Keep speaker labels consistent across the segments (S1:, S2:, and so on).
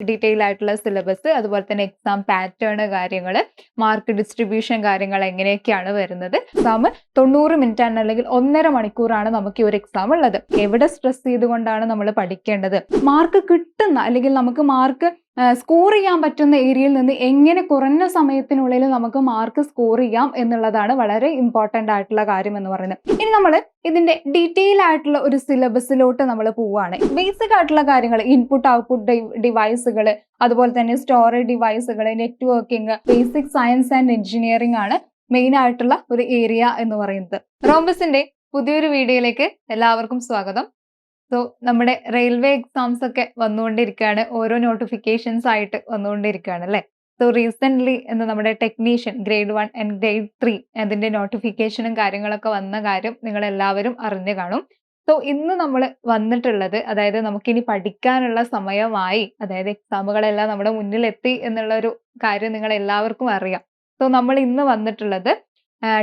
S1: Detail ആയിട്ടുള്ള syllabus അതുപോലെ തന്നെ എക്സാം പാറ്റേൺ കാര്യങ്ങൾ മാർക്ക് ഡിസ്ട്രിബ്യൂഷൻ കാര്യങ്ങൾ എങ്ങനെയൊക്കെയാണ് വരുന്നത്. എക്സാം തൊണ്ണൂറ് മിനിറ്റ് ആണ് അല്ലെങ്കിൽ ഒന്നര മണിക്കൂറാണ് നമുക്ക് ഈ ഒരു എക്സാം ഉള്ളത്. എവിടെ സ്ട്രെസ് ചെയ്തുകൊണ്ടാണ് നമ്മൾ പഠിക്കേണ്ടത്? മാർക്ക് കിട്ടുന്ന അല്ലെങ്കിൽ നമുക്ക് മാർക്ക് സ്കോർ ചെയ്യാൻ പറ്റുന്ന ഏരിയയിൽ നിന്ന് എങ്ങനെ കുറഞ്ഞ സമയത്തിനുള്ളിൽ നമുക്ക് മാർക്ക് സ്കോർ ചെയ്യാം എന്നുള്ളതാണ് വളരെ ഇമ്പോർട്ടന്റ് ആയിട്ടുള്ള കാര്യം എന്ന് പറയുന്നത്. ഇനി നമ്മൾ ഇതിന്റെ ഡീറ്റെയിൽ ആയിട്ടുള്ള ഒരു സിലബസിലോട്ട് നമ്മൾ പോവുകയാണ്. ബേസിക് ആയിട്ടുള്ള കാര്യങ്ങൾ ഇൻപുട്ട് ഔട്ട്പുട്ട് ഡിവൈസുകൾ അതുപോലെ തന്നെ storage ഡിവൈസുകൾ networking basic science and engineering ആണ് മെയിൻ ആയിട്ടുള്ള ഒരു ഏരിയ എന്ന് പറയുന്നത്. റോംബസിന്റെ പുതിയൊരു വീഡിയോയിലേക്ക് എല്ലാവർക്കും സ്വാഗതം. സോ നമ്മുടെ റെയിൽവേ എക്സാംസ് ഒക്കെ വന്നുകൊണ്ടിരിക്കുകയാണ്. ഓരോ നോട്ടിഫിക്കേഷൻസ് ആയിട്ട് വന്നുകൊണ്ടിരിക്കുകയാണ് അല്ലേ? സോ റീസെന്റ്ലി എന്ന് നമ്മുടെ technician grade one and grade three അതിന്റെ നോട്ടിഫിക്കേഷനും കാര്യങ്ങളൊക്കെ വന്ന കാര്യം നിങ്ങൾ എല്ലാവരും അറിഞ്ഞു കാണും. സോ ഇന്ന് നമ്മൾ വന്നിട്ടുള്ളത് അതായത് നമുക്കിനി പഠിക്കാനുള്ള സമയമായി അതായത് എക്സാമുകളെല്ലാം നമ്മുടെ മുന്നിൽ എത്തി എന്നുള്ള ഒരു കാര്യം നിങ്ങൾ എല്ലാവർക്കും അറിയാം. സോ നമ്മൾ ഇന്ന് വന്നിട്ടുള്ളത്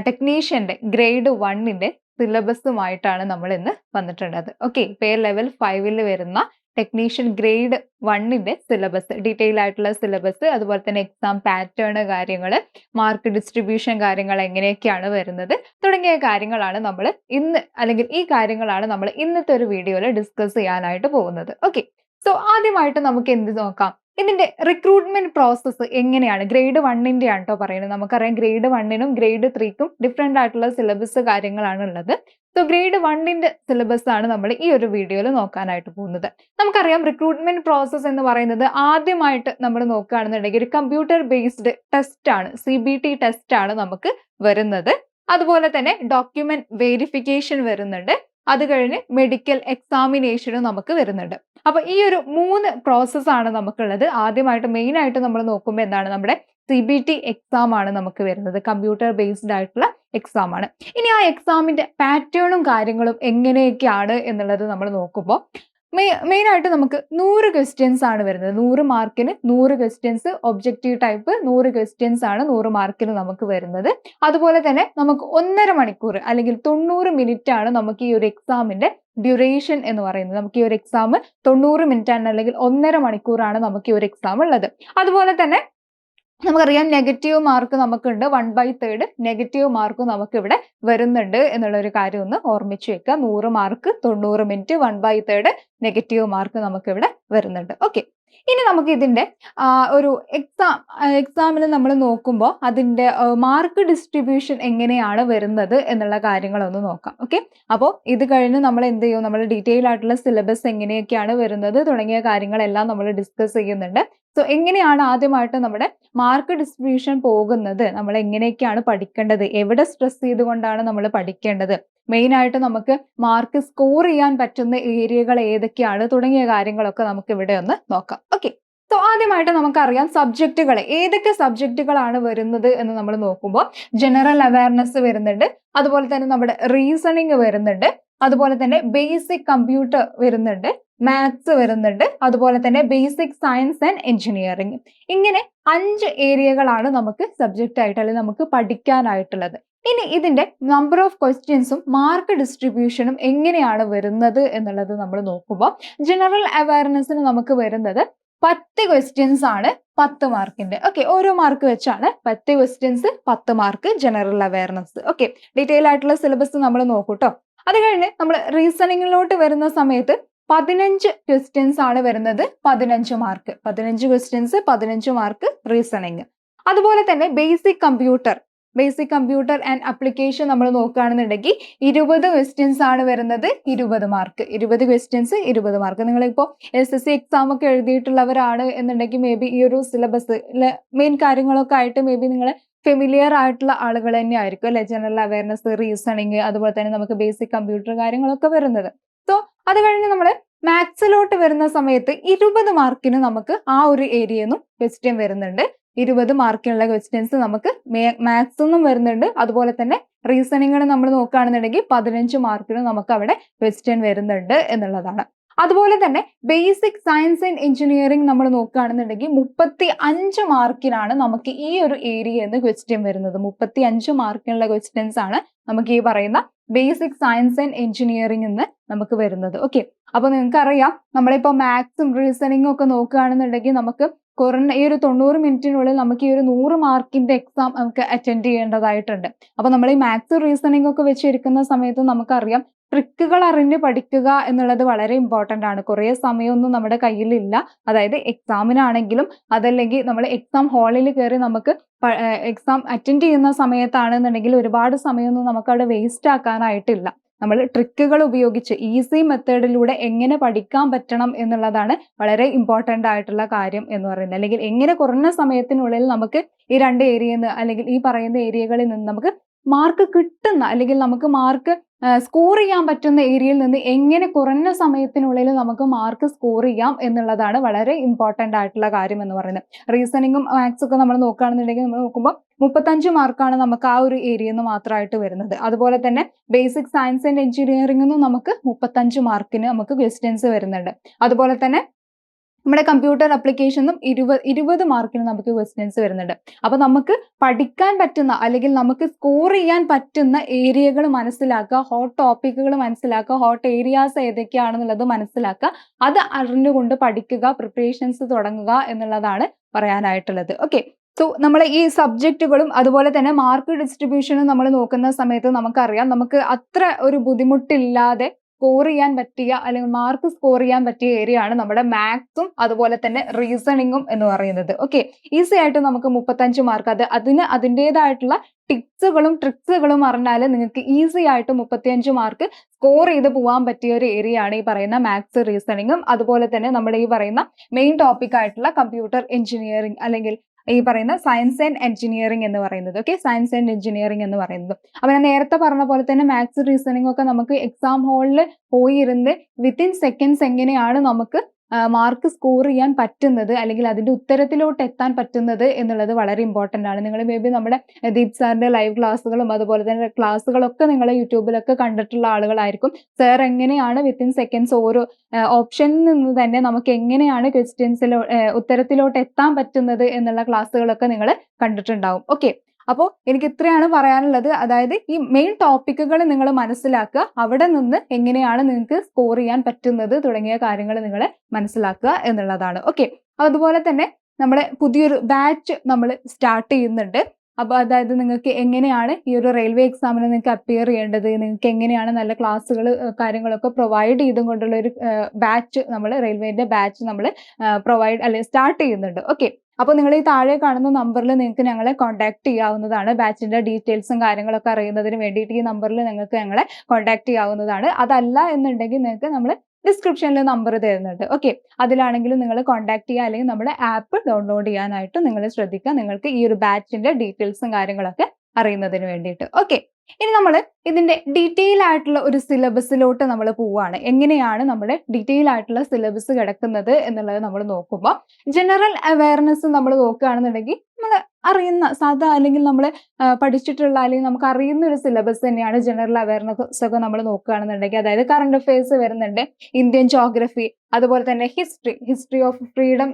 S1: ടെക്നീഷ്യന്റെ ഗ്രേഡ് വണ്ണിന്റെ സിലബസുമായിട്ടാണ് നമ്മൾ ഇന്ന് വന്നിട്ടുള്ളത് ഓക്കെ പേർ ലെവൽ ഫൈവിൽ വരുന്ന ടെക്നീഷ്യൻ ഗ്രേഡ് വണ്ണിന്റെ സിലബസ് ഡീറ്റെയിൽ ആയിട്ടുള്ള സിലബസ് അതുപോലെ തന്നെ എക്സാം പാറ്റേൺ കാര്യങ്ങൾ മാർക്ക് ഡിസ്ട്രിബ്യൂഷൻ കാര്യങ്ങൾ എങ്ങനെയൊക്കെയാണ് വരുന്നത് തുടങ്ങിയ കാര്യങ്ങളാണ് നമ്മൾ ഇന്ന് അല്ലെങ്കിൽ ഈ കാര്യങ്ങളാണ് നമ്മൾ ഇന്നത്തെ ഒരു വീഡിയോയിൽ ഡിസ്കസ് ചെയ്യാനായിട്ട് പോകുന്നത്. ഓക്കെ സോ ആദ്യമായിട്ട് നമുക്ക് എന്ത് നോക്കാം? ഇതിന്റെ റിക്രൂട്ട്മെന്റ് പ്രോസസ്സ് എങ്ങനെയാണ്? ഗ്രേഡ് വണ്ണിന്റെ ആണ് കേട്ടോ പറയുന്നത്. നമുക്കറിയാം ഗ്രേഡ് വണ്ണിനും ഗ്രേഡ് ത്രീക്കും ഡിഫറെന്റ് ആയിട്ടുള്ള സിലബസ് കാര്യങ്ങളാണ് ഉള്ളത്. സോ ഗ്രേഡ് വണ്ണിന്റെ സിലബസ് ആണ് നമ്മൾ ഈ ഒരു വീഡിയോയിൽ നോക്കാനായിട്ട് പോകുന്നത്. നമുക്കറിയാം റിക്രൂട്ട്മെന്റ് പ്രോസസ്സ് എന്ന് പറയുന്നത് ആദ്യമായിട്ട് നമ്മൾ നോക്കുകയാണെന്നുണ്ടെങ്കിൽ ഒരു കമ്പ്യൂട്ടർ ബേസ്ഡ് ടെസ്റ്റ് ആണ് സി ബി ടി ടെസ്റ്റ് ആണ് നമുക്ക് വരുന്നത്. അതുപോലെ തന്നെ ഡോക്യുമെന്റ് വെരിഫിക്കേഷൻ വരുന്നുണ്ട്. അത് കഴിഞ്ഞ് മെഡിക്കൽ എക്സാമിനേഷനും നമുക്ക് വരുന്നുണ്ട്. അപ്പൊ ഈ ഒരു മൂന്ന് പ്രോസസ് ആണ് നമുക്കുള്ളത്. ആദ്യമായിട്ട് മെയിൻ ആയിട്ട് നമ്മൾ നോക്കുമ്പോൾ എന്താണ്? നമ്മുടെ സി ബി ടി എക്സാം ആണ് നമുക്ക് വരുന്നത്. കമ്പ്യൂട്ടർ ബേസ്ഡ് ആയിട്ടുള്ള എക്സാം ആണ്. ഇനി ആ എക്സാമിന്റെ പാറ്റേണും കാര്യങ്ങളും എങ്ങനെയൊക്കെയാണ് എന്നുള്ളത് നമ്മൾ നോക്കുമ്പോൾ മെയിൻ ആയിട്ട് നമുക്ക് നൂറ് ക്വസ്റ്റ്യൻസ് ആണ് വരുന്നത്. നൂറ് മാർക്കിന് നൂറ് ക്വസ്റ്റ്യൻസ് ഒബ്ജക്റ്റീവ് ടൈപ്പ് നൂറ് ക്വസ്റ്റ്യൻസ് ആണ് നൂറ് മാർക്കിന് നമുക്ക് വരുന്നത്. അതുപോലെ തന്നെ നമുക്ക് ഒന്നര മണിക്കൂർ അല്ലെങ്കിൽ തൊണ്ണൂറ് മിനിറ്റ് ആണ് നമുക്ക് ഈ ഒരു എക്സാമിന്റെ ഡ്യൂറേഷൻ എന്ന് പറയുന്നത്. നമുക്ക് ഈ ഒരു എക്സാം തൊണ്ണൂറ് മിനിറ്റ് ആണ് അല്ലെങ്കിൽ ഒന്നര മണിക്കൂറാണ് നമുക്ക് ഈ ഒരു എക്സാം ഉള്ളത്. അതുപോലെ തന്നെ നമുക്കറിയാം നെഗറ്റീവ് മാർക്ക് നമുക്കുണ്ട്. One by third negative mark നമുക്ക് ഇവിടെ വരുന്നുണ്ട് എന്നുള്ള ഒരു കാര്യം ഒന്ന് ഓർമ്മിച്ച് വെക്കുക. നൂറ് മാർക്ക് തൊണ്ണൂറ് minute one by third negative mark നമുക്ക് ഇവിടെ വരുന്നുണ്ട്. ഓക്കെ ഇനി നമുക്ക് ഇതിന്റെ ഒരു എക്സാം എക്സാമിൽ നമ്മൾ നോക്കുമ്പോൾ അതിന്റെ മാർക്ക് ഡിസ്ട്രിബ്യൂഷൻ എങ്ങനെയാണ് വരുന്നത് എന്നുള്ള കാര്യങ്ങളൊന്ന് നോക്കാം. ഓക്കെ അപ്പോൾ ഇത് കഴിഞ്ഞ് നമ്മൾ എന്ത് ചെയ്യും? നമ്മൾ ഡീറ്റെയിൽ ആയിട്ടുള്ള സിലബസ് എങ്ങനെയൊക്കെയാണ് വരുന്നത് തുടങ്ങിയ കാര്യങ്ങളെല്ലാം നമ്മൾ ഡിസ്കസ് ചെയ്യുന്നുണ്ട്. സോ എങ്ങനെയാണ് ആദ്യമായിട്ട് നമ്മുടെ മാർക്ക് ഡിസ്ട്രിബ്യൂഷൻ പോകുന്നത്? നമ്മൾ എങ്ങനെയൊക്കെയാണ് പഠിക്കേണ്ടത്? എവിടെ സ്ട്രെസ് ചെയ്തുകൊണ്ടാണ് നമ്മൾ പഠിക്കേണ്ടത്? മെയിൻ ആയിട്ട് നമുക്ക് മാർക്ക് സ്കോർ ചെയ്യാൻ പറ്റുന്ന ഏരിയകൾ ഏതൊക്കെയാണ് തുടങ്ങിയ കാര്യങ്ങളൊക്കെ നമുക്ക് ഇവിടെ ഒന്ന് നോക്കാം. ഓക്കെ സോ ആദ്യമായിട്ട് നമുക്കറിയാം സബ്ജക്റ്റുകൾ ഏതൊക്കെ സബ്ജക്റ്റുകളാണ് വരുന്നത് എന്ന് നമ്മൾ നോക്കുമ്പോൾ ജനറൽ അവയർനെസ് വരുന്നുണ്ട്. അതുപോലെ തന്നെ നമ്മുടെ റീസണിങ് വരുന്നുണ്ട്. അതുപോലെ തന്നെ ബേസിക് കമ്പ്യൂട്ടർ വരുന്നുണ്ട്. മാത്സ് വരുന്നുണ്ട്. അതുപോലെ തന്നെ ബേസിക് സയൻസ് ആൻഡ് എഞ്ചിനീയറിംഗ് ഇങ്ങനെ അഞ്ച് ഏരിയകളാണ് നമുക്ക് സബ്ജക്റ്റ് ആയിട്ട് അല്ലെങ്കിൽ നമുക്ക് പഠിക്കാനായിട്ടുള്ളത്. ഇനി ഇതിന്റെ നമ്പർ ഓഫ് ക്വസ്റ്റ്യൻസും മാർക്ക് ഡിസ്ട്രിബ്യൂഷനും എങ്ങനെയാണ് വരുന്നത് എന്നുള്ളത് നമ്മൾ നോക്കുമ്പോൾ ജനറൽ അവയർനെസ്സിന് നമുക്ക് വരുന്നത് പത്ത് ക്വസ്റ്റ്യൻസ് ആണ് പത്ത് മാർക്കിന്റെ ഓക്കെ ഓരോ മാർക്ക് വെച്ചാണ് പത്ത് ക്വസ്റ്റ്യൻസ് പത്ത് mark general awareness okay detail ആയിട്ടുള്ള സിലബസ് നമ്മൾ നോക്കൂട്ടോ. അത് കഴിഞ്ഞ് നമ്മൾ റീസണിങ്ങിലോട്ട് വരുന്ന സമയത്ത് പതിനഞ്ച് ക്വസ്റ്റ്യൻസ് ആണ് വരുന്നത് പതിനഞ്ച് മാർക്ക് പതിനഞ്ച് ക്വസ്റ്റ്യൻസ് പതിനഞ്ച് മാർക്ക് റീസണിങ് അതുപോലെ തന്നെ basic computer basic computer and application നമ്മൾ നോക്കുകയാണെന്നുണ്ടെങ്കിൽ ഇരുപത് ക്വസ്റ്റ്യൻസ് ആണ് വരുന്നത്. ഇരുപത് മാർക്ക് ഇരുപത് ക്വസ്റ്റ്യൻസ് ഇരുപത് മാർക്ക് നിങ്ങളിപ്പോൾ എസ് എസ് സി എക്സാം ഒക്കെ എഴുതിയിട്ടുള്ളവരാണ് എന്നുണ്ടെങ്കിൽ മേ ബി ഈ ഒരു സിലബസ് മെയിൻ കാര്യങ്ങളൊക്കെ ആയിട്ട് മേ ബി നിങ്ങൾ ഫെമിലിയർ ആയിട്ടുള്ള ആളുകൾ തന്നെ ആയിരിക്കും അല്ലെ? ജനറൽ അവയർനെസ് റീസണിങ് അതുപോലെ തന്നെ നമുക്ക് ബേസിക് കമ്പ്യൂട്ടർ കാര്യങ്ങളൊക്കെ വരുന്നത്. സോ അത് കഴിഞ്ഞ് നമ്മൾ മാത്സിലോട്ട് വരുന്ന സമയത്ത് ഇരുപത് മാർക്കിന് നമുക്ക് ആ ഒരു ഏരിയയിൽ നിന്നും ക്വസ്റ്റ്യൻ വരുന്നുണ്ട്. ഇരുപത് മാർക്കിനുള്ള ക്വസ്റ്റ്യൻസ് നമുക്ക് മാത്സ് നിന്നും വരുന്നുണ്ട്. അതുപോലെ തന്നെ റീസണിങ്ങിന് നമ്മൾ നോക്കുകയാണെന്നുണ്ടെങ്കിൽ പതിനഞ്ച് മാർക്കിന് നമുക്ക് അവിടെ ക്വസ്റ്റ്യൻ വരുന്നുണ്ട് എന്നുള്ളതാണ്. അതുപോലെ തന്നെ ബേസിക് സയൻസ് ആൻഡ് എഞ്ചിനീയറിംഗ് നമ്മൾ നോക്കുകയാണെന്നുണ്ടെങ്കിൽ മുപ്പത്തി അഞ്ച് മാർക്കിനാണ് നമുക്ക് ഈ ഒരു ഏരിയ എന്ന് ക്വസ്റ്റ്യൻ വരുന്നത്. മുപ്പത്തി അഞ്ച് മാർക്കിനുള്ള ക്വസ്റ്റ്യൻസ് ആണ് നമുക്ക് ഈ പറയുന്ന ബേസിക് സയൻസ് ആൻഡ് എഞ്ചിനീയറിംഗ് എന്ന് നമുക്ക് വരുന്നത്. ഓക്കെ അപ്പൊ നിങ്ങൾക്ക് അറിയാം നമ്മളിപ്പോ മാത്സും റീസണിങ്ങും ഒക്കെ നോക്കുകയാണെന്നുണ്ടെങ്കിൽ നമുക്ക് കുറഞ്ഞ ഈ ഒരു തൊണ്ണൂറ് മിനിറ്റിനുള്ളിൽ നമുക്ക് ഈ ഒരു നൂറ് മാർക്കിന്റെ എക്സാം നമുക്ക് അറ്റൻഡ് ചെയ്യേണ്ടതായിട്ടുണ്ട്. അപ്പൊ നമ്മൾ ഈ മാത്സ് റീസണിംഗ് ഒക്കെ വെച്ചിരിക്കുന്ന സമയത്ത് നമുക്കറിയാം ട്രിക്കുകൾ അറിഞ്ഞ് പഠിക്കുക എന്നുള്ളത് വളരെ ഇമ്പോർട്ടന്റ് ആണ്. കുറേ സമയമൊന്നും നമ്മുടെ കയ്യിലില്ല. അതായത് എക്സാമിനാണെങ്കിലും അതല്ലെങ്കിൽ നമ്മൾ എക്സാം ഹാളിൽ കയറി നമുക്ക് എക്സാം അറ്റൻഡ് ചെയ്യുന്ന സമയത്താണെന്നുണ്ടെങ്കിൽ ഒരുപാട് സമയമൊന്നും നമുക്ക് അവിടെ വേസ്റ്റ് ആക്കാനായിട്ടില്ല. നമ്മൾ ട്രിക്കുകൾ ഉപയോഗിച്ച് ഈസി മെത്തേഡിലൂടെ എങ്ങനെ പഠിക്കാൻ പറ്റണം എന്നുള്ളതാണ് വളരെ ഇമ്പോർട്ടന്റ് ആയിട്ടുള്ള കാര്യം എന്ന് പറയുന്നത്. അല്ലെങ്കിൽ എങ്ങനെ കുറഞ്ഞ സമയത്തിനുള്ളിൽ നമുക്ക് ഈ രണ്ട് ഏരിയയിൽ നിന്ന് അല്ലെങ്കിൽ ഈ പറയുന്ന ഏരിയകളിൽ നിന്ന് നമുക്ക് മാർക്ക് കിട്ടുന്ന അല്ലെങ്കിൽ നമുക്ക് മാർക്ക് സ്കോർ ചെയ്യാൻ പറ്റുന്ന ഏരിയയിൽ നിന്ന് എങ്ങനെ കുറഞ്ഞ സമയത്തിനുള്ളിൽ നമുക്ക് മാർക്ക് സ്കോർ ചെയ്യാം എന്നുള്ളതാണ് വളരെ ഇമ്പോർട്ടന്റ് ആയിട്ടുള്ള കാര്യം എന്ന് പറയുന്നത്. റീസണിങ്ങും മാത്സ് ഒക്കെ നമ്മൾ നോക്കുകയാണെന്നുണ്ടെങ്കിൽ നമ്മൾ നോക്കുമ്പോൾ മുപ്പത്തഞ്ച് മാർക്കാണ് നമുക്ക് ആ ഒരു ഏരിയയിൽ നിന്ന് മാത്രമായിട്ട് വരുന്നത്. അതുപോലെ തന്നെ ബേസിക് സയൻസ് ആൻഡ് എഞ്ചിനീയറിംഗിനും നമുക്ക് മുപ്പത്തഞ്ച് മാർക്കിന് നമുക്ക് ക്വസ്റ്റ്യൻസ് വരുന്നുണ്ട്. അതുപോലെ തന്നെ നമ്മുടെ കമ്പ്യൂട്ടർ അപ്ലിക്കേഷനും ഇരുപത് ഇരുപത് മാർക്കിന് നമുക്ക് ക്വസ്റ്റ്യൻസ് വരുന്നുണ്ട്. അപ്പൊ നമുക്ക് പഠിക്കാൻ പറ്റുന്ന അല്ലെങ്കിൽ നമുക്ക് സ്കോർ ചെയ്യാൻ പറ്റുന്ന ഏരിയകൾ മനസ്സിലാക്കുക ഹോട്ട് ടോപ്പിക്കുകൾ മനസ്സിലാക്കുക ഹോട്ട് ഏരിയാസ് ഏതൊക്കെയാണെന്നുള്ളത് മനസ്സിലാക്കുക അത് അറിഞ്ഞുകൊണ്ട് പഠിക്കുക പ്രിപ്പറേഷൻസ് തുടങ്ങുക എന്നുള്ളതാണ് പറയാനായിട്ടുള്ളത്. ഓക്കെ സോ നമ്മൾ ഈ സബ്ജക്റ്റുകളും അതുപോലെ തന്നെ മാർക്ക് ഡിസ്ട്രിബ്യൂഷനും നമ്മൾ നോക്കുന്ന സമയത്ത് നമുക്കറിയാം. നമുക്ക് അത്ര ഒരു ബുദ്ധിമുട്ടില്ലാതെ സ്കോർ ചെയ്യാൻ പറ്റിയ അല്ലെങ്കിൽ മാർക്ക് സ്കോർ ചെയ്യാൻ പറ്റിയ ഏരിയ ആണ് നമ്മുടെ മാത്സും അതുപോലെ തന്നെ റീസണിങ്ങും എന്ന് പറയുന്നത്. ഓക്കെ ഈസി ആയിട്ട് നമുക്ക് മുപ്പത്തഞ്ച് മാർക്ക് അത് അതിന് അതിന്റെതായിട്ടുള്ള ടിപ്സുകളും ട്രിക്സുകളും അറിഞ്ഞാൽ നിങ്ങൾക്ക് ഈസി ആയിട്ട് മുപ്പത്തിയഞ്ച് മാർക്ക് സ്കോർ ചെയ്ത് പോകാൻ പറ്റിയ ഒരു ഏരിയ ആണ് ഈ പറയുന്ന മാത്സ് റീസണിങ്ങും അതുപോലെ തന്നെ നമ്മുടെ ഈ പറയുന്ന മെയിൻ ടോപ്പിക് ആയിട്ടുള്ള കമ്പ്യൂട്ടർ എഞ്ചിനീയറിംഗ് അല്ലെങ്കിൽ ഈ പറയുന്ന സയൻസ് ആൻഡ് എഞ്ചിനീയറിംഗ് എന്ന് പറയുന്നത്. ഓക്കെ സയൻസ് ആൻഡ് എഞ്ചിനീയറിംഗ് എന്ന് പറയുന്നത്. അപ്പൊ ഞാൻ നേരത്തെ പറഞ്ഞ പോലെ തന്നെ മാത്സ് റീസണിംഗ് ഒക്കെ നമുക്ക് എക്സാം ഹാളിൽ പോയിരുന്ന് വിത്തിൻ സെക്കൻഡ്സ് എങ്ങനെയാണ് നമുക്ക് മാർക്ക് സ്കോർ ചെയ്യാൻ പറ്റുന്നത് അല്ലെങ്കിൽ അതിന്റെ ഉത്തരത്തിലോട്ട് എത്താൻ പറ്റുന്നത് എന്നുള്ളത് വളരെ ഇമ്പോർട്ടന്റ് ആണ്. നിങ്ങൾ മേ ബി നമ്മുടെ ദീപ് സാറിന്റെ ലൈവ് ക്ലാസ്സുകളും അതുപോലെ തന്നെ ക്ലാസ്സുകളൊക്കെ നിങ്ങൾ യൂട്യൂബിലൊക്കെ കണ്ടിട്ടുള്ള ആളുകളായിരിക്കും. സർ എങ്ങനെയാണ് വിത്തിൻ സെക്കൻഡ്സ് ഓരോ ഓപ്ഷനിൽ നിന്ന് തന്നെ നമുക്ക് എങ്ങനെയാണ് ക്വസ്റ്റ്യൻസിലോ ഉത്തരത്തിലോട്ട് എത്താൻ പറ്റുന്നത് എന്നുള്ള ക്ലാസ്സുകളൊക്കെ നിങ്ങൾ കണ്ടിട്ടുണ്ടാവും. ഓക്കെ അപ്പോൾ എനിക്ക് ഇത്രയാണ് പറയാനുള്ളത്. അതായത് ഈ മെയിൻ ടോപ്പിക്കുകൾ നിങ്ങൾ മനസ്സിലാക്കുക. അവിടെ നിന്ന് എങ്ങനെയാണ് നിങ്ങൾക്ക് സ്കോർ ചെയ്യാൻ പറ്റുന്നത് തുടങ്ങിയ കാര്യങ്ങൾ നിങ്ങൾ മനസ്സിലാക്കുക എന്നുള്ളതാണ്. ഓക്കെ അതുപോലെ തന്നെ നമ്മുടെ പുതിയൊരു ബാച്ച് നമ്മൾ സ്റ്റാർട്ട് ചെയ്യുന്നുണ്ട്. അപ്പോൾ അതായത് നിങ്ങൾക്ക് എങ്ങനെയാണ് ഈ ഒരു റെയിൽവേ എക്സാമിന് നിങ്ങൾക്ക് അപ്പിയർ ചെയ്യേണ്ടത്? നിങ്ങൾക്ക് എങ്ങനെയാണ് നല്ല ക്ലാസ്സുകൾ കാര്യങ്ങളൊക്കെ പ്രൊവൈഡ് ചെയ്തും കൊണ്ടുള്ള ഒരു ബാച്ച് നമ്മൾ റെയിൽവേന്റെ ബാച്ച് നമ്മൾ പ്രൊവൈഡ് അല്ലെങ്കിൽ സ്റ്റാർട്ട് ചെയ്യുന്നുണ്ട്. ഓക്കെ അപ്പോൾ നിങ്ങൾ ഈ താഴെ കാണുന്ന നമ്പറിൽ നിങ്ങൾക്ക് ഞങ്ങളെ കോൺടാക്ട് ചെയ്യാവുന്നതാണ്. ബാച്ചിന്റെ ഡീറ്റെയിൽസും കാര്യങ്ങളൊക്കെ അറിയുന്നതിന് വേണ്ടിയിട്ട് ഈ നമ്പറിൽ നിങ്ങൾക്ക് ഞങ്ങളെ കോൺടാക്ട് ചെയ്യാവുന്നതാണ്. അതല്ല എന്നുണ്ടെങ്കിൽ നിങ്ങൾക്ക് നമ്മൾ ഡിസ്ക്രിപ്ഷനിൽ നമ്പർ തരുന്നുണ്ട്. ഓക്കെ അതിലാണെങ്കിലും നിങ്ങൾ കോൺടാക്ട് ചെയ്യുക അല്ലെങ്കിൽ നമ്മുടെ ആപ്പ് ഡൗൺലോഡ് ചെയ്യാനായിട്ട് നിങ്ങൾ ശ്രദ്ധിക്കുക. നിങ്ങൾക്ക് ഈ ഒരു ബാച്ചിന്റെ ഡീറ്റെയിൽസും കാര്യങ്ങളൊക്കെ അറിയുന്നതിന് വേണ്ടിയിട്ട്. ഓക്കെ ഇനി നമ്മൾ ഇതിന്റെ ഡീറ്റെയിൽ ആയിട്ടുള്ള ഒരു സിലബസിലോട്ട് നമ്മൾ പോവുകയാണ് എങ്ങനെയാണ് നമ്മുടെ ഡീറ്റെയിൽ ആയിട്ടുള്ള സിലബസ് കിടക്കുന്നത് എന്നുള്ളത് നമ്മൾ നോക്കുമ്പോൾ ജനറൽ അവയർനെസ് നമ്മൾ നോക്കുകയാണെന്നുണ്ടെങ്കിൽ നമ്മൾ അറിയുന്ന സാധാ അല്ലെങ്കിൽ നമ്മൾ പഠിച്ചിട്ടുള്ള അല്ലെങ്കിൽ നമുക്ക് അറിയുന്ന ഒരു സിലബസ് തന്നെയാണ് ജനറൽ അവയർനെസ് ഒക്കെ നമ്മൾ നോക്കുകയാണെന്നുണ്ടെങ്കിൽ. അതായത് കറണ്ട് അഫയേഴ്സ് വരുന്നുണ്ട്. ഇന്ത്യൻ ജോഗ്രഫി അതുപോലെ തന്നെ history history of freedom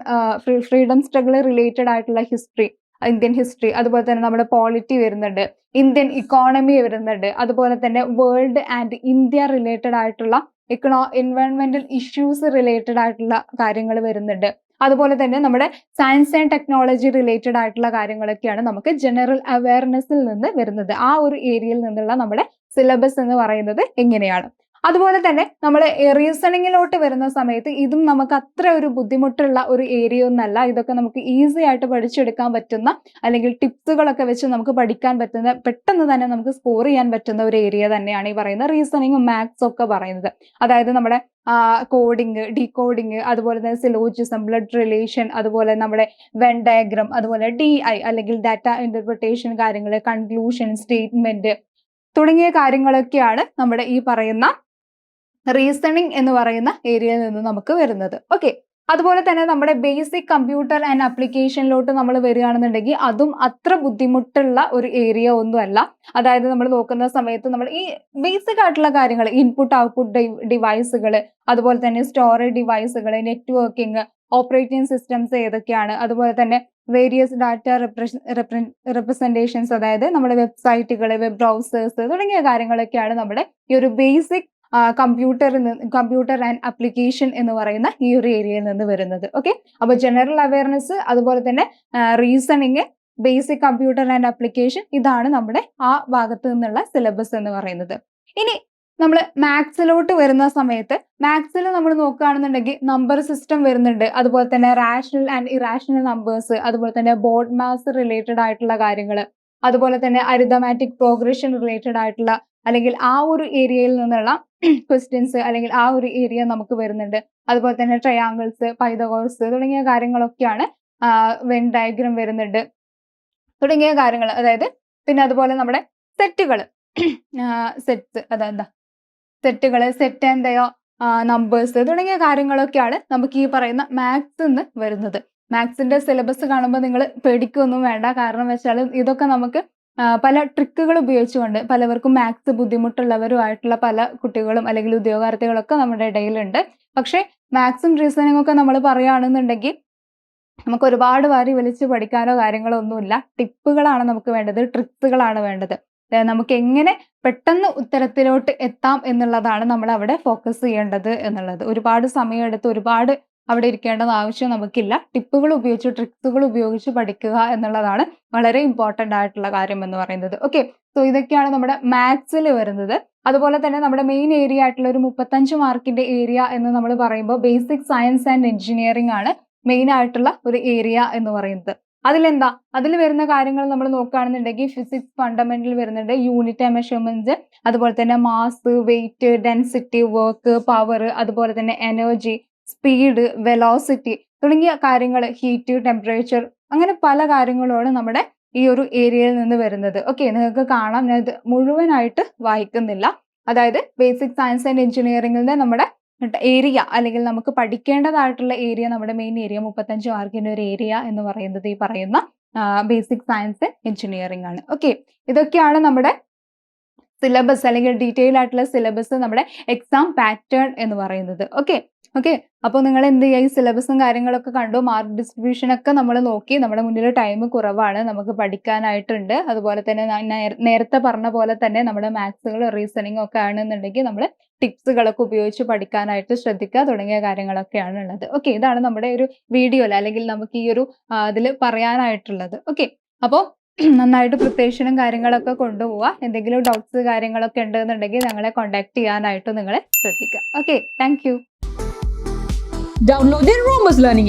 S1: freedom struggle related ആയിട്ടുള്ള ഹിസ്റ്ററി ഇന്ത്യൻ ഹിസ്റ്ററി അതുപോലെ തന്നെ നമ്മുടെ പോളിറ്റി വരുന്നുണ്ട് ഇന്ത്യൻ ഇക്കോണമി വരുന്നുണ്ട് അതുപോലെ തന്നെ വേൾഡ് ആൻഡ് ഇന്ത്യ റിലേറ്റഡ് ആയിട്ടുള്ള ഇക്കണോ എൻവയോൺമെന്റൽ ഇഷ്യൂസ് റിലേറ്റഡ് ആയിട്ടുള്ള കാര്യങ്ങൾ വരുന്നുണ്ട്. അതുപോലെ തന്നെ നമ്മുടെ സയൻസ് ആൻഡ് ടെക്നോളജി റിലേറ്റഡ് ആയിട്ടുള്ള കാര്യങ്ങളൊക്കെയാണ് നമുക്ക് ജനറൽ അവയർനെസ്സിൽ നിന്ന് വരുന്നത്. ആ ഒരു ഏരിയയിൽ നിന്നുള്ള നമ്മുടെ സിലബസ് എന്ന് പറയുന്നത് എങ്ങനെയാണ്? അതുപോലെ തന്നെ നമ്മൾ റീസണിങ്ങിലോട്ട് വരുന്ന സമയത്ത് ഇതും നമുക്ക് അത്ര ഒരു ബുദ്ധിമുട്ടുള്ള ഒരു ഏരിയ ഒന്നല്ല. ഇതൊക്കെ നമുക്ക് ഈസി ആയിട്ട് പഠിച്ചെടുക്കാൻ പറ്റുന്ന അല്ലെങ്കിൽ ടിപ്സുകളൊക്കെ വെച്ച് നമുക്ക് പഠിക്കാൻ പറ്റുന്ന പെട്ടെന്ന് തന്നെ നമുക്ക് സ്കോർ ചെയ്യാൻ പറ്റുന്ന ഒരു ഏരിയ തന്നെയാണ് ഈ പറയുന്ന റീസണിങ്ങും മാത്സും ഒക്കെ പറയുന്നത്. അതായത് നമ്മുടെ കോഡിങ് ഡീകോഡിങ് അതുപോലെ തന്നെ സിലോജിസം ബ്ലഡ് റിലേഷൻ അതുപോലെ നമ്മുടെ വെൻ ഡയഗ്രം അതുപോലെ ഡി ഐ അല്ലെങ്കിൽ ഡാറ്റ ഇന്റർപ്രിട്ടേഷൻ കാര്യങ്ങൾ കൺക്ലൂഷൻ സ്റ്റേറ്റ്മെന്റ് തുടങ്ങിയ കാര്യങ്ങളൊക്കെയാണ് നമ്മുടെ ഈ പറയുന്ന റീസണിങ് എന്ന് പറയുന്ന ഏരിയയിൽ നിന്ന് നമുക്ക് വരുന്നത്. ഓക്കെ അതുപോലെ തന്നെ നമ്മുടെ ബേസിക് കമ്പ്യൂട്ടർ ആൻഡ് ആപ്ലിക്കേഷനിലോട്ട് നമ്മൾ വരികയാണെന്നുണ്ടെങ്കിൽ അതും അത്ര ബുദ്ധിമുട്ടുള്ള ഒരു ഏരിയ ഒന്നുമല്ല. അതായത് നമ്മൾ നോക്കുന്ന സമയത്ത് നമ്മൾ ഈ ബേസിക് ആയിട്ടുള്ള കാര്യങ്ങൾ ഇൻപുട്ട് ഔട്ട്പുട്ട് ഡിവൈസുകൾ അതുപോലെ തന്നെ സ്റ്റോറേജ് ഡിവൈസുകൾ നെറ്റ്വർക്കിംഗ് ഓപ്പറേറ്റിംഗ് സിസ്റ്റംസ് ഏതൊക്കെയാണ് അതുപോലെ തന്നെ വേരിയസ് ഡാറ്റ റെപ്രസെന്റേഷൻസ് അതായത് നമ്മുടെ വെബ്സൈറ്റുകൾ വെബ് ബ്രൗസേഴ്സ് തുടങ്ങിയ കാര്യങ്ങളൊക്കെയാണ് നമ്മുടെ ഈ ഒരു ബേസിക് കമ്പ്യൂട്ടറിൽ നിന്ന് കമ്പ്യൂട്ടർ ആൻഡ് അപ്ലിക്കേഷൻ എന്ന് പറയുന്ന ഈ ഒരു ഏരിയയിൽ നിന്ന് വരുന്നത്. ഓക്കെ അപ്പോൾ ജനറൽ അവയർനെസ് അതുപോലെ തന്നെ reasoning basic computer and application ഇതാണ് നമ്മുടെ ആ ഭാഗത്ത് നിന്നുള്ള സിലബസ് എന്ന് പറയുന്നത്. ഇനി നമ്മൾ മാത്സിലോട്ട് വരുന്ന സമയത്ത് മാത്സിൽ നമ്മൾ നോക്കുകയാണെന്നുണ്ടെങ്കിൽ നമ്പർ സിസ്റ്റം വരുന്നുണ്ട്. അതുപോലെ തന്നെ റാഷണൽ ആൻഡ് ഇറാഷണൽ നമ്പേഴ്സ് അതുപോലെ തന്നെ ബോർഡ് മാസ് റിലേറ്റഡ് ആയിട്ടുള്ള കാര്യങ്ങൾ അതുപോലെ തന്നെ അരിതമാറ്റിക് പ്രോഗ്രഷൻ റിലേറ്റഡ് ആയിട്ടുള്ള അല്ലെങ്കിൽ ആ ഒരു ഏരിയയിൽ നിന്നുള്ള ക്വസ്റ്റ്യൻസ് അല്ലെങ്കിൽ ആ ഒരു ഏരിയ നമുക്ക് വരുന്നുണ്ട്. അതുപോലെ തന്നെ ട്രയാങ്കിൾസ് പൈതകോഴ്സ് തുടങ്ങിയ കാര്യങ്ങളൊക്കെയാണ് വെൻ ഡയഗ്രം വരുന്നുണ്ട്. തുടങ്ങിയ കാര്യങ്ങൾ അതായത് പിന്നെ അതുപോലെ നമ്മുടെ സെറ്റുകൾ സെറ്റ്സ് അതെന്താ സെറ്റുകൾ സെറ്റ് ദയോ നമ്പേഴ്സ് തുടങ്ങിയ കാര്യങ്ങളൊക്കെയാണ് നമുക്ക് ഈ പറയുന്ന മാത്സ് നിന്ന് വരുന്നത്. മാത്സിന്റെ സിലബസ് കാണുമ്പോൾ നിങ്ങൾ പേടിക്കൊന്നും വേണ്ട. കാരണം വെച്ചാൽ ഇതൊക്കെ നമുക്ക് പല ട്രിക്കുകൾ ഉപയോഗിച്ചുകൊണ്ട് പലവർക്കും മാത്സ് ബുദ്ധിമുട്ടുള്ളവരുമായിട്ടുള്ള പല കുട്ടികളും അല്ലെങ്കിൽ ഉദ്യോഗാർത്ഥികളൊക്കെ നമ്മുടെ ഇടയിലുണ്ട്. പക്ഷേ മാത്സും റീസണിങ്ങും ഒക്കെ നമ്മൾ പറയുകയാണെന്നുണ്ടെങ്കിൽ നമുക്ക് ഒരുപാട് വാരി വലിച്ചു പഠിക്കാനോ കാര്യങ്ങളോ ഒന്നുമില്ല. ടിപ്പുകളാണ് നമുക്ക് വേണ്ടത് ട്രിക്സുകളാണ് വേണ്ടത്. നമുക്ക് എങ്ങനെ പെട്ടെന്ന് ഉത്തരത്തിലോട്ട് എത്താം എന്നുള്ളതാണ് നമ്മൾ അവിടെ ഫോക്കസ് ചെയ്യേണ്ടത് എന്നുള്ളത്. ഒരുപാട് സമയമെടുത്ത് ഒരുപാട് അവിടെ ഇരിക്കേണ്ടത് ആവശ്യം നമുക്കില്ല. ടിപ്പുകൾ ഉപയോഗിച്ച് ട്രിക്സുകൾ ഉപയോഗിച്ച് പഠിക്കുക എന്നുള്ളതാണ് വളരെ ഇമ്പോർട്ടന്റ് ആയിട്ടുള്ള കാര്യം എന്ന് പറയുന്നത്. ഓക്കെ സോ ഇതൊക്കെയാണ് നമ്മുടെ മാത്സിൽ വരുന്നത്. അതുപോലെ തന്നെ നമ്മുടെ മെയിൻ ഏരിയ ആയിട്ടുള്ള ഒരു മുപ്പത്തഞ്ച് മാർക്കിന്റെ ഏരിയ എന്ന് നമ്മൾ പറയുമ്പോൾ ബേസിക് സയൻസ് ആൻഡ് എഞ്ചിനീയറിംഗ് ആണ് മെയിൻ ആയിട്ടുള്ള ഒരു ഏരിയ എന്ന് പറയുന്നത്. അതിലെന്താ? അതിൽ വരുന്ന കാര്യങ്ങൾ നമ്മൾ നോക്കുകയാണെന്നുണ്ടെങ്കിൽ ഫിസിക്സ് ഫണ്ടമെന്റൽ വരുന്നുണ്ട്. യൂണിറ്റ് മെഷർമെന്റ്സ് അതുപോലെ തന്നെ mass weight density work power അതുപോലെ തന്നെ എനർജി സ്പീഡ് വെലോസിറ്റി തുടങ്ങിയ കാര്യങ്ങൾ ഹീറ്റ് ടെമ്പറേച്ചർ അങ്ങനെ പല കാര്യങ്ങളുമാണ് നമ്മുടെ ഈ ഒരു ഏരിയയിൽ നിന്ന് വരുന്നത്. ഓക്കെ നിങ്ങൾക്ക് കാണാം. ഞാൻ മുഴുവനായിട്ട് വായിക്കുന്നില്ല. അതായത് ബേസിക് സയൻസ് ആൻഡ് എഞ്ചിനീയറിംഗിന്റെ നമ്മുടെ ഏരിയ അല്ലെങ്കിൽ നമുക്ക് പഠിക്കേണ്ടതായിട്ടുള്ള ഏരിയ നമ്മുടെ മെയിൻ ഏരിയ മുപ്പത്തഞ്ച് മാർക്കിന്റെ ഒരു ഏരിയ എന്ന് പറയുന്നത് ഈ പറയുന്ന ബേസിക് സയൻസ് എഞ്ചിനീയറിംഗ് ആണ്. ഓക്കെ ഇതൊക്കെയാണ് നമ്മുടെ സിലബസ് അല്ലെങ്കിൽ ഡീറ്റെയിൽ ആയിട്ടുള്ള സിലബസ് നമ്മുടെ എക്സാം പാറ്റേൺ എന്ന് പറയുന്നത്. ഓക്കെ ഓക്കെ അപ്പോൾ നിങ്ങൾ എന്ത് ചെയ്യുക ഈ സിലബസും കാര്യങ്ങളൊക്കെ കണ്ടു. മാർക്ക് ഡിസ്ട്രിബ്യൂഷൻ ഒക്കെ നമ്മൾ നോക്കി. നമ്മുടെ മുന്നിൽ ടൈം കുറവാണ്. നമുക്ക് പഠിക്കാനായിട്ടുണ്ട്. അതുപോലെ തന്നെ നേരത്തെ പറഞ്ഞ പോലെ തന്നെ നമ്മുടെ മാത്സുകൾ റീസണിങ് ഒക്കെ ആണെന്നുണ്ടെങ്കിൽ നമ്മൾ ടിപ്സുകളൊക്കെ ഉപയോഗിച്ച് പഠിക്കാനായിട്ട് ശ്രദ്ധിക്കുക. തുടങ്ങിയ കാര്യങ്ങളൊക്കെയാണ് ഉള്ളത്. ഓക്കെ ഇതാണ് നമ്മുടെ ഒരു വീഡിയോയിൽ അല്ലെങ്കിൽ നമുക്ക് ഈ ഒരു അതിൽ പറയാനായിട്ടുള്ളത്. ഓക്കെ അപ്പോൾ നന്നായിട്ട് പ്രിപ്പറേഷനും കാര്യങ്ങളൊക്കെ കൊണ്ടുപോവുക എന്തെങ്കിലും ഡൗട്ട്സ് കാര്യങ്ങളൊക്കെ ഉണ്ടെന്നുണ്ടെങ്കിൽ ഞങ്ങളെ കോൺടാക്ട് ചെയ്യാനായിട്ട് നിങ്ങളെ ശ്രദ്ധിക്കുക okay thank
S2: Download the Romus Learning